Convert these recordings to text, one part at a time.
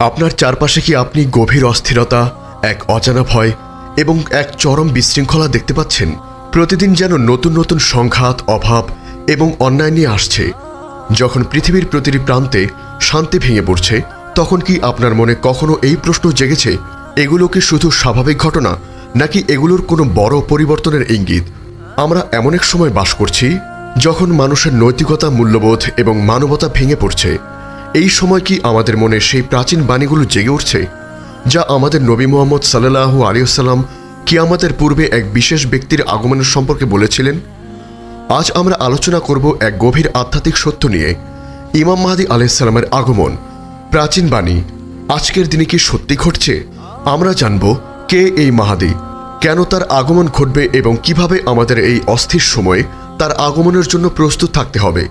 আপনার চারপাশে কি আপনি গভীর অস্থিরতা, এক অজানা ভয় এবং এক চরম বিশৃঙ্খলা দেখতে পাচ্ছেন? প্রতিদিন যেন নতুন নতুন সংঘাত, অভাব এবং অন্যায় নিয়ে আসছে। যখন পৃথিবীর প্রতিটি প্রান্তে শান্তি ভেঙে পড়ছে, তখন কি আপনার মনে কখনো এই প্রশ্ন জেগেছে, এগুলো কি শুধু স্বাভাবিক ঘটনা, নাকি এগুলোর কোনো বড় পরিবর্তনের ইঙ্গিত? আমরা এমন এক সময় বাস করছি, যখন মানুষের নৈতিকতা, মূল্যবোধ এবং মানবতা ভেঙে পড়ছে। এই সময় কি আমাদের মনে সেই প্রাচীন বাণীগুলো জেগে উঠছে, যা আমাদের নবী মোহাম্মদ সাল্লাহু আলিয়াল্লাম কি আমাদের পূর্বে এক বিশেষ ব্যক্তির আগমনের সম্পর্কে বলেছিলেন? আজ আমরা আলোচনা করব এক গভীর আধ্যাত্মিক সত্য নিয়ে, ইমাম মাহাদি আলাইসাল্লামের আগমন, প্রাচীন বাণী, আজকের দিনে কি সত্যি ঘটছে, আমরা জানব কে এই মাহাদি, কেন তার আগমন ঘটবে এবং কীভাবে আমাদের এই অস্থির সময়ে তার আগমনের জন্য প্রস্তুত থাকতে হবে,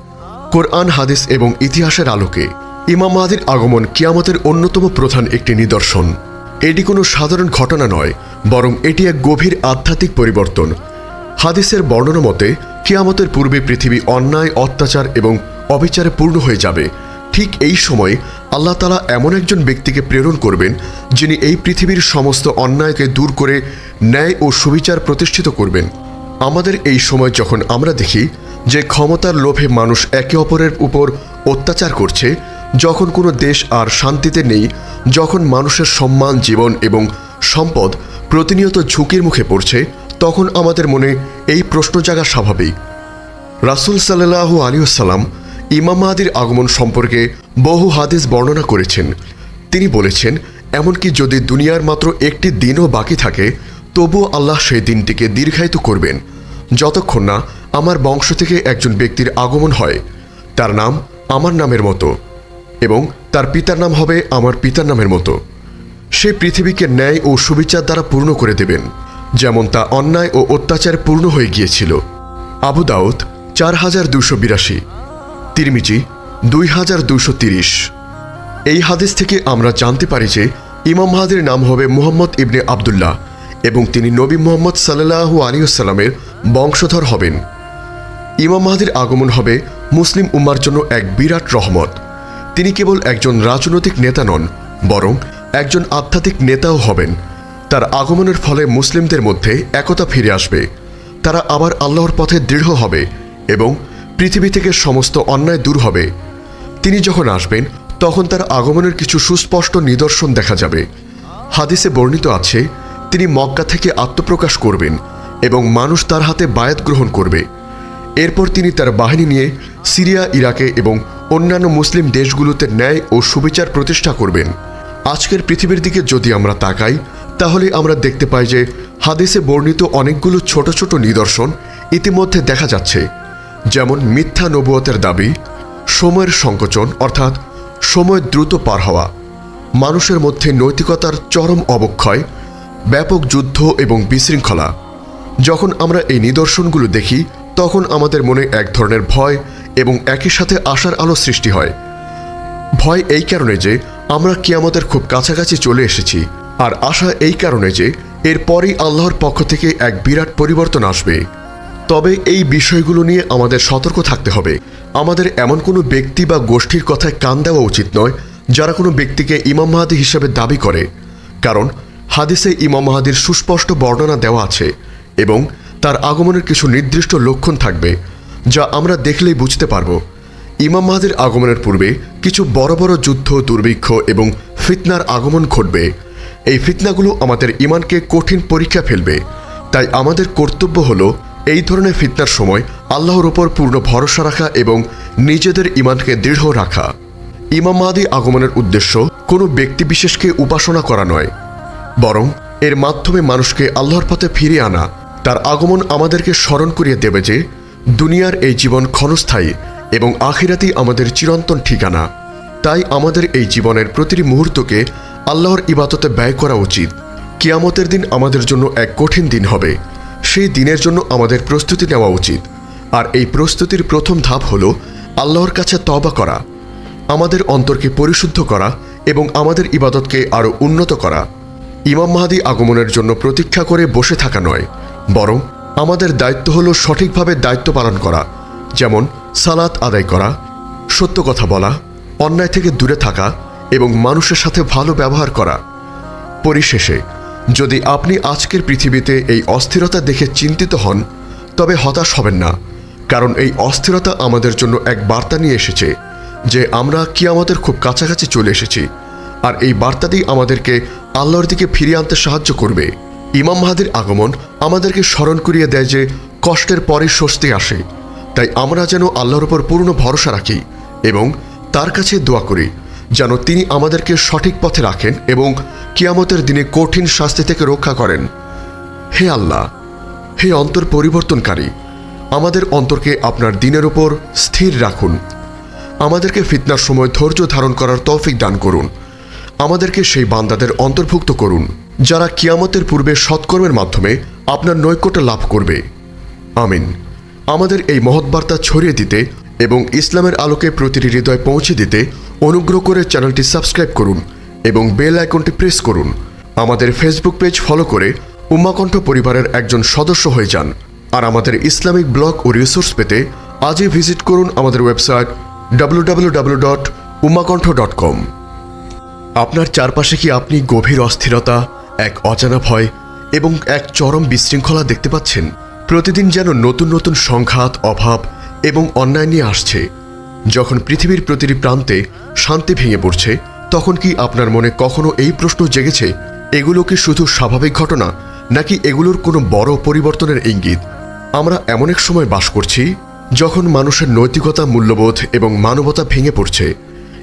কোরআন, হাদিস এবং ইতিহাসের আলোকে। ইমাম মাহাদির আগমন কিয়ামতের অন্যতম প্রধান একটি নিদর্শন। এটি কোনো সাধারণ ঘটনা নয়, বরং এটি এক গভীর আধ্যাত্মিক পরিবর্তন। হাদিসের বর্ণনা মতে, কিয়ামতের পূর্বে পৃথিবী অন্যায়, অত্যাচার এবং অবিচারে পূর্ণ হয়ে যাবে। ঠিক এই সময় আল্লাহ তালা এমন একজন ব্যক্তিকে প্রেরণ করবেন, যিনি এই পৃথিবীর সমস্ত অন্যায়কে দূর করে ন্যায় ও সুবিচার প্রতিষ্ঠিত করবেন। আমাদের এই সময় যখন আমরা দেখি যে ক্ষমতার লোভে মানুষ একে অপরের উপর অত্যাচার করছে যখন কোনো দেশ আর শান্তিতে নেই, যখন মানুষের সম্মান, জীবন এবং সম্পদ প্রতিনিয়ত ঝুঁকির মুখে পড়ছে, তখন আমাদের মনে এই প্রশ্ন জাগা স্বাভাবিক। রাসুল সাল্লাহ আলিউসাল্লাম ইমাম মাহাদির আগমন সম্পর্কে বহু হাদিস বর্ণনা করেছেন। তিনি বলেছেন, এমনকি যদি দুনিয়ার মাত্র একটি দিনও বাকি থাকে, তবুও আল্লাহ সেই দিনটিকে দীর্ঘায়িত করবেন। যতক্ষণ না আমার বংশ থেকে একজন ব্যক্তির আগমন হয়, তার নাম আমার নামের মতো। এবং তার পিতার নাম হবে আমার পিতার নামের মতো। সে পৃথিবীকে ন্যায় ও সুবিচার দ্বারা পূর্ণ করে দেবেন, যেমন তা অন্যায় ও অত্যাচার পূর্ণ হয়ে গিয়েছিল। আবু দাউদ চার হাজার দুশো বিরাশি। তিরমিজি দুই হাজার দুশো তিরিশ। এই হাদিস থেকে আমরা জানতে পারি যে ইমাম মাহাদির নাম হবে মুহাম্মদ ইবনে আবদুল্লাহ এবং তিনি নবী মোহাম্মদ সাল্লাহু আলিউসাল্লামের বংশধর হবেন। ইমাম মাহাদির আগমন হবে মুসলিম উম্মার জন্য এক বিরাট রহমত। তিনি কেবল একজন রাজনৈতিক নেতা নন, বরং একজন আধ্যাত্মিক নেতাও হবেন। তার আগমনের ফলে মুসলিমদের মধ্যে একতা ফিরে আসবে। তারা আবার আল্লাহর পথে দৃঢ় হবে এবং পৃথিবী থেকে সমস্ত অন্যায় দূর হবে। তিনি যখন আসবেন, তখন তার আগমনের কিছু সুস্পষ্ট নিদর্শন দেখা যাবে। হাদিসে বর্ণিত আছে, তিনি মক্কা থেকে আত্মপ্রকাশ করবেন এবং মানুষ তার হাতে বায়াত গ্রহণ করবে। এরপর তিনি তার বাহিনী নিয়ে সিরিয়া, ইরাকে এবং অন্যান্য মুসলিম দেশগুলোতে ন্যায় ও সুবিচার প্রতিষ্ঠা করবেন। আজকের পৃথিবীর দিকে যদি আমরা তাকাই, তাহলে আমরা দেখতে পাই যে হাদিসে বর্ণিত অনেকগুলো ছোট ছোট নিদর্শন ইতিমধ্যে দেখা যাচ্ছে। যেমন মিথ্যা নবুয়তের দাবি, সময়ের সংকোচন, অর্থাৎ সময় দ্রুত পার হওয়া, মানুষের মধ্যে নৈতিকতার চরম অবক্ষয়, ব্যাপক যুদ্ধ এবং বিশৃঙ্খলা। যখন আমরা এই নিদর্শনগুলো দেখি, তখন আমাদের মনে এক ধরনের ভয় এবং একই সাথে আশার আলো সৃষ্টি হয়। ভয় এই কারণে যে, আমরা কিয়ামতের খুব কাছাকাছি চলে এসেছি, আর আশা এই কারণে যে এরপরই আল্লাহর পক্ষ থেকে এক বিরাট পরিবর্তন আসবে। তবে এই বিষয়গুলো নিয়ে আমাদের সতর্ক থাকতে হবে। আমাদের এমন কোনো ব্যক্তি বা গোষ্ঠীর কথায় কান দেওয়া উচিত নয়, যারা কোনো ব্যক্তিকে ইমাম মাহাদি হিসেবে দাবি করে। কারণ, হাদিসে ইমাম মাহাদির সুস্পষ্ট বর্ণনা দেওয়া আছে, এবং তার আগমনের কিছু নির্দিষ্ট লক্ষণ থাকবে যা আমরা দেখলেই বুঝতে পারব। ইমাম মাহাদির আগমনের পূর্বে কিছু বড় বড় যুদ্ধ, দুর্ভিক্ষ এবং ফিতনার আগমন ঘটবে। এই ফিতনাগুলো আমাদের ইমানকে কঠিন পরীক্ষা ফেলবে। তাই আমাদের কর্তব্য হলো এই ধরনের ফিতনার সময় আল্লাহর ওপর পূর্ণ ভরসা রাখা এবং নিজেদের ইমানকে দৃঢ় রাখা। ইমাম মাহাদি আগমনের উদ্দেশ্য কোনো ব্যক্তিবিশেষকে উপাসনা করা নয়, বরং এর মাধ্যমে মানুষকে আল্লাহর পথে ফিরিয়ে আনা। তার আগমন আমাদেরকে স্মরণ করিয়ে দেবে যে দুনিয়ার এই জীবন ক্ষণস্থায়ী এবং আখিরাতি আমাদের চিরন্তন ঠিকানা। তাই আমাদের এই জীবনের প্রতিটি মুহূর্তকে আল্লাহর ইবাদতে ব্যয় করা উচিত। কিয়ামতের দিন আমাদের জন্য এক কঠিন দিন হবে। সেই দিনের জন্য আমাদের প্রস্তুতি নেওয়া উচিত। আর এই প্রস্তুতির প্রথম ধাপ হল আল্লাহর কাছে তবা করা। আমাদের অন্তরকে পরিশুদ্ধ করা এবং আমাদের ইবাদতকে আরও উন্নত করা। ইমাম মাহাদি আগমনের জন্য প্রতীক্ষা করে বসে থাকা নয়, বরং আমাদের দায়িত্ব হলো সঠিকভাবে দায়িত্ব পালন করা, যেমন সালাত আদায় করা, সত্য কথা বলা, অন্যায় থেকে দূরে থাকা এবং মানুষের সাথে ভালো ব্যবহার করা। পরিশেষে, যদি আপনি আজকের পৃথিবীতে এই অস্থিরতা দেখে চিন্তিত হন, তবে হতাশ হবেন না, কারণ এই অস্থিরতা আমাদের জন্য এক বার্তা নিয়ে এসেছে যে আমরা কি আমাদের খুব কাছাকাছি চলে এসেছি, আর এই বার্তাটি আমাদেরকে আল্লাহর দিকে ফিরিয়ে আনতে সাহায্য করবে। ইমাম মাহাদির আগমন আমাদেরকে স্মরণ করিয়ে দেয় যে কষ্টের পরে স্বস্তি আসে। তাই আমরা যেন আল্লাহর ওপর পূর্ণ ভরসা রাখি এবং তার কাছে দোয়া করি, যেন তিনি আমাদেরকে সঠিক পথে রাখেন এবং কিয়ামতের দিনে কঠিন শাস্তি থেকে রক্ষা করেন। হে আল্লাহ, হে অন্তর পরিবর্তনকারী, আমাদের অন্তরকে আপনার দিনের উপর স্থির রাখুন। আমাদেরকে ফিতনার সময় ধৈর্য ধারণ করার তৌফিক দান করুন। আমাদেরকে সেই বান্দাদের অন্তর্ভুক্ত করুন। যারা কিয়ামতের পূর্বে সৎকর্মের মাধ্যমে আপনার নৈকট্য লাভ করবে। আমিন। আমাদের এই মহৎ বার্তা ছড়িয়ে দিতে এবং ইসলামের আলোকে প্রতিটি হৃদয় পৌঁছে দিতে অনুগ্রহ করে চ্যানেলটি সাবস্ক্রাইব করুন এবং বেল আইকনটি প্রেস করুন। আমাদের ফেসবুক পেজ ফলো করে উম্মাকণ্ঠ পরিবারের একজন সদস্য হয়ে যান। আর আমাদের ইসলামিক ব্লগ ও রিসোর্স পেতে আজই ভিজিট করুন আমাদের website W dot Ummakantha dot com আপনার চারপাশে কি আপনি গভীর অস্থিরতা এক অজানা ভয় এবং এক চরম বিশৃঙ্খলা দেখতে পাচ্ছেন। প্রতিদিন যেন নতুন নতুন সংঘাত, অভাব এবং অন্যায় নিয়ে আসছে। যখন পৃথিবীর প্রতিটি প্রান্তে শান্তি ভেঙে পড়ছে, তখন কি আপনার মনে কখনো এই প্রশ্ন জেগেছে, এগুলো কি শুধু স্বাভাবিক ঘটনা, নাকি এগুলোর কোনো বড় পরিবর্তনের ইঙ্গিত? আমরা এমন এক সময় বাস করছি, যখন মানুষের নৈতিকতা মূল্যবোধ এবং মানবতা ভেঙে পড়ছে।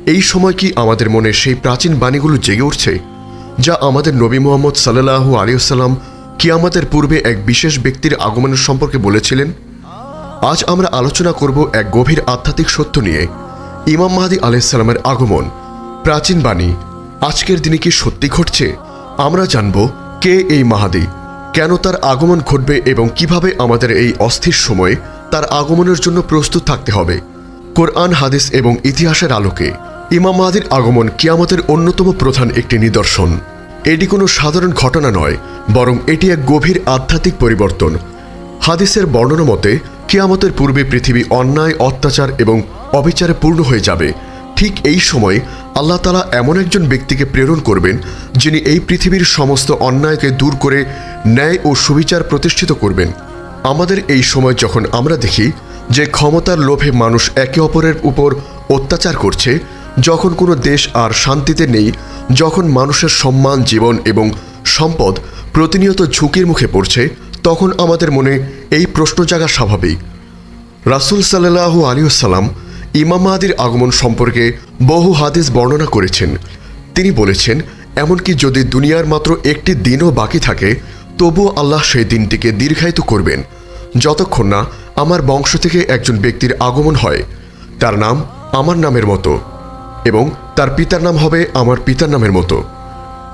এই সময় কি আমাদের মনে সেই প্রাচীন বাণীগুলো জেগে উঠছে? যা আমাদের নবী মোহাম্মদ সাল্লাহ আলিয়াল্লাম কিয়ামতের পূর্বে এক বিশেষ ব্যক্তির আগমনের সম্পর্কে বলেছিলেন। আজ আমরা আলোচনা করব এক গভীর আধ্যাত্মিক সত্য নিয়ে। ইমাম মাহাদি আলাইসাল্লামের আগমন, প্রাচীন বাণী, আজকের দিনে কি সত্যি ঘটছে, আমরা জানব কে এই মাহাদি, কেন তার আগমন ঘটবে এবং কীভাবে আমাদের এই অস্থির সময়ে তার আগমনের জন্য প্রস্তুত থাকতে হবে। কোরআন, হাদিস এবং ইতিহাসের আলোকে ইমাম মাহাদির আগমন কিয়ামতের অন্যতম প্রধান একটি নিদর্শন। এটি কোনো সাধারণ ঘটনা নয়, বরং এটি এক গভীর আধ্যাত্মিক পরিবর্তন। হাদিসের বর্ণনা মতে, কিয়ামতের পূর্বে পৃথিবী অন্যায়, অত্যাচার এবং অবিচারে পূর্ণ হয়ে যাবে। ঠিক এই সময় আল্লাহ তালা এমন একজন ব্যক্তিকে প্রেরণ করবেন, যিনি এই পৃথিবীর সমস্ত অন্যায়কে দূর করে ন্যায় ও সুবিচার প্রতিষ্ঠিত করবেন। আমাদের এই সময় যখন আমরা দেখি যে ক্ষমতার লোভে মানুষ একে অপরের উপর অত্যাচার করছে যখন কোনো দেশ আর শান্তিতে নেই, যখন মানুষের সম্মান, জীবন এবং সম্পদ প্রতিনিয়ত ঝুঁকির মুখে পড়ছে, তখন আমাদের মনে এই প্রশ্ন জাগা স্বাভাবিক। রাসুল সাল্লাহ আলিউসাল্লাম ইমাম মাহাদির আগমন সম্পর্কে বহু হাদিস বর্ণনা করেছেন। তিনি বলেছেন, এমনকি যদি দুনিয়ার মাত্র একটি দিনও বাকি থাকে, তবুও আল্লাহ সেই দিনটিকে দীর্ঘায়িত করবেন। যতক্ষণ না আমার বংশ থেকে একজন ব্যক্তির আগমন হয়, তার নাম আমার নামের মতো। এবং তার পিতার নাম হবে আমার পিতার নামের মতো।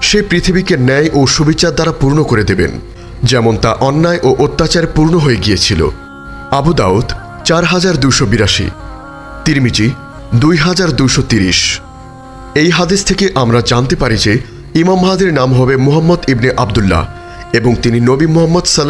সে পৃথিবীকে ন্যায় ও সুবিচার দ্বারা পূর্ণ করে দেবেন, যেমন তা অন্যায় ও অত্যাচার পূর্ণ হয়ে গিয়েছিল। আবু দাউদ, চার হাজার দুশো বিরাশি। তিরমিজি, দুই হাজার দুশো তিরিশ। এই হাদিস থেকে আমরা জানতে পারি যে ইমাম মাহাদির নাম হবে মুহাম্মদ ইবনে আবদুল্লাহ এবং তিনি নবী মোহাম্মদ সাল্লাহ